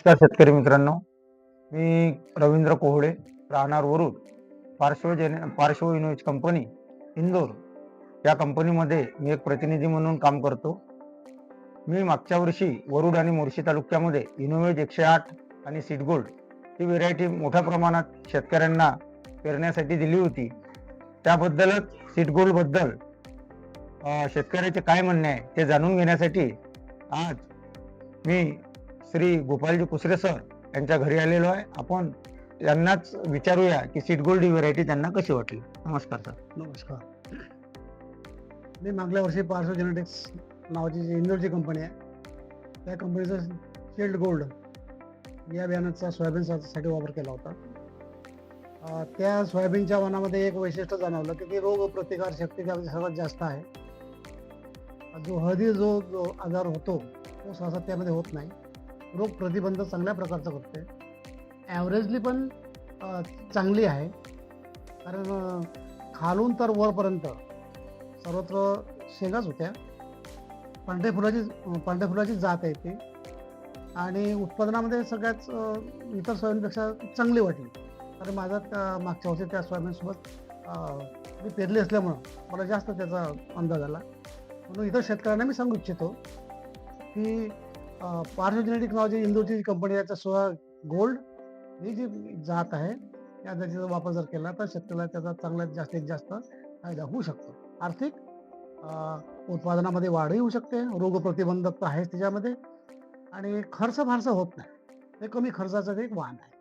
नमस्कार शेतकरी मित्रांनो मी रवींद्र कोहळे राहणार वरुड पार्श्व जेने पार्श्व इनोवेज कंपनी इंदोर. या कंपनीमध्ये मी एक प्रतिनिधी म्हणून काम करतो. मी मागच्या वर्षी वरुड आणि मोर्शी तालुक्यामध्ये इनोवेज एकशे आठ आणि सीड गोल्ड ही व्हेरायटी मोठ्या प्रमाणात शेतकऱ्यांना पेरण्यासाठी दिली होती. त्याबद्दलच सीडगोल्डबद्दल शेतकऱ्याचे काय म्हणणे आहे ते जाणून घेण्यासाठी आज मी श्री गोपालजी कुसरे सर यांच्या घरी आलेलो आहे. आपण यांनाच विचारूया की सीट गोल्ड ही व्हरायटी त्यांना कशी वाटली? नमस्कार सर. नमस्कार. मी मागल्या वर्षी पार्सो जेनेटिक्स नावाची जी इंदोरची कंपनी आहे त्या कंपनीचं शिल्ड गोल्ड या बियाणाचा सोयाबीनसाठी वापर केला होता. त्या सोयाबीनच्या वनामध्ये एक वैशिष्ट्य जाणवलं की ती रोग प्रतिकार शक्ती सर्वात जास्त आहे. जो हळदी जो जो आजार होतो तो सहसा त्यामध्ये होत नाही. रोग प्रतिबंध चांगल्या प्रकारचा करते ॲव्हरेजली पण चांगली आहे. कारण खालून तर वरपर्यंत सर्वत्र शेंगाच होत्या. पांढऱ्या फुलाची पांढऱ्या फुलाची जात आहे ती. आणि उत्पादनामध्ये सगळ्याच इतर सोयाबीनपेक्षा चांगली वाटली. कारण माझा त्या मागच्या वर्षी त्या सोयाबीनसोबत मी पेरली असल्यामुळं मला जास्त त्याचा अंदाज आला. म्हणून इतर शेतकऱ्यांना मी सांगू इच्छितो की पार्श्व नावाची इंदोरची जी कंपनी आहे त्याचा गोल्ड ही जी जात आहे या जातीचा वापर जर केला तर शेतकऱ्याला त्याचा चांगल्यात जास्तीत जास्त फायदा होऊ शकतो. आर्थिक उत्पादनामध्ये वाढही होऊ शकते रोगप्रतिबंधक तर आहेच त्याच्यामध्ये आणि खर्च फारसा होत नाही. हे कमी खर्चाचं एक वाहन आहे.